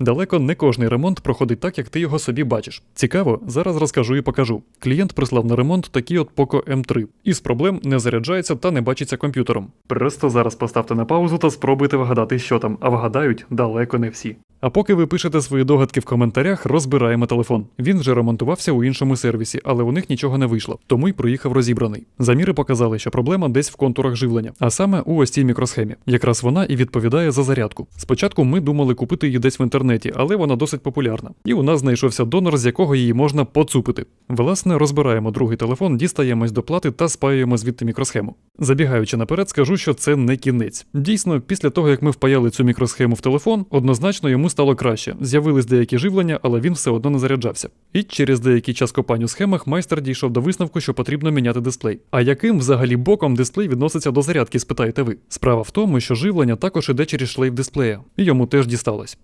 Далеко не кожний ремонт проходить так, як ти його собі бачиш. Цікаво, зараз розкажу і покажу. Клієнт прислав на ремонт такий от Poco M3. Із проблем не заряджається та не бачиться комп'ютером. Просто зараз поставте на паузу та спробуйте вгадати, що там, а вгадають далеко не всі. А поки ви пишете свої догадки в коментарях, розбираємо телефон. Він вже ремонтувався у іншому сервісі, але у них нічого не вийшло, тому й приїхав розібраний. Заміри показали, що проблема десь в контурах живлення, а саме у ось цій мікросхемі. Якраз вона і відповідає за зарядку. Спочатку ми думали купити її десь в інтернеті, але вона досить популярна. І у нас знайшовся донор, з якого її можна поцупити. Власне, розбираємо другий телефон, дістаємось до плати та спаюємо звідти мікросхему. Забігаючи наперед, скажу, що це не кінець. Дійсно, після того як ми впаяли цю мікросхему в телефон, однозначно йому стало краще. З'явились деякі живлення, але він все одно не заряджався. І через деякий час копань у схемах майстер дійшов до висновку, що потрібно міняти дисплей. А яким взагалі боком дисплей відноситься до зарядки, спитаєте ви? Справа в тому, що живлення також іде через шлейф дисплея, і йому теж дісталось.